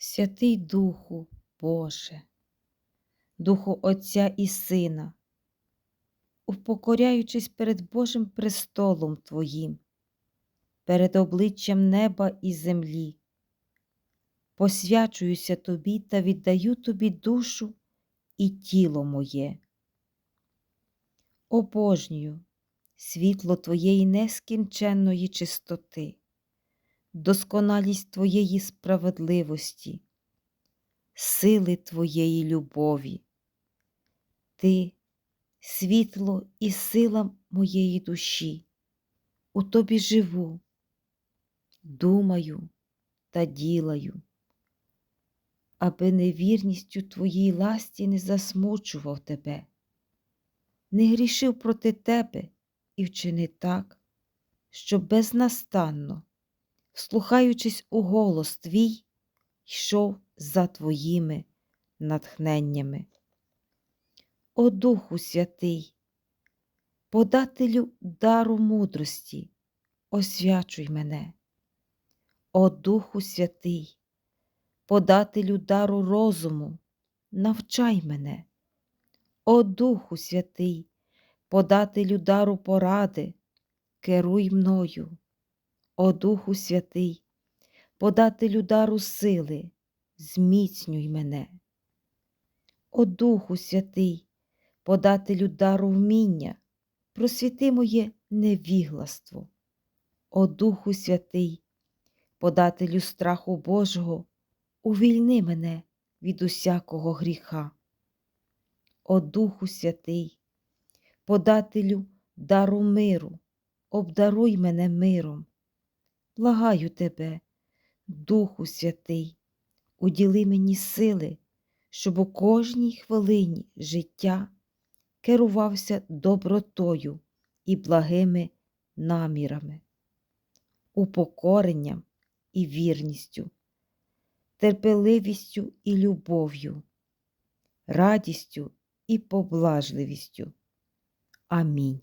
Святий Духу Боже, Духу Отця і Сина, упокоряючись перед Божим престолом Твоїм, перед обличчям неба і землі, посвячуюся Тобі та віддаю Тобі душу і тіло моє. Обожнюю світло Твоєї нескінченної чистоти, досконалість Твоєї справедливості, сили Твоєї любові. Ти світло і сила моєї душі, у Тобі живу, думаю та ділаю, аби невірністю Твоїй ласті не засмучував Тебе, не грішив проти Тебе і вчини так, щоб безнастанно, вслухаючись у голос Твій, йшов за Твоїми натхненнями. О Духу Святий, подателю дару мудрості, освячуй мене. О Духу Святий, подателю дару розуму, навчай мене. О Духу Святий, подателю дару поради, керуй мною. О Духу Святий, подателю дару сили, зміцнюй мене. О Духу Святий, подателю дару вміння, просвіти моє невігластво. О Духу Святий, подателю страху Божого, увільни мене від усякого гріха. О Духу Святий, подателю дару миру, обдаруй мене миром. Благаю тебе, Духу Святий, уділи мені сили, щоб у кожній хвилині життя керувався добротою і благими намірами, упокоренням і вірністю, терпеливістю і любов'ю, радістю і поблажливістю. Амінь.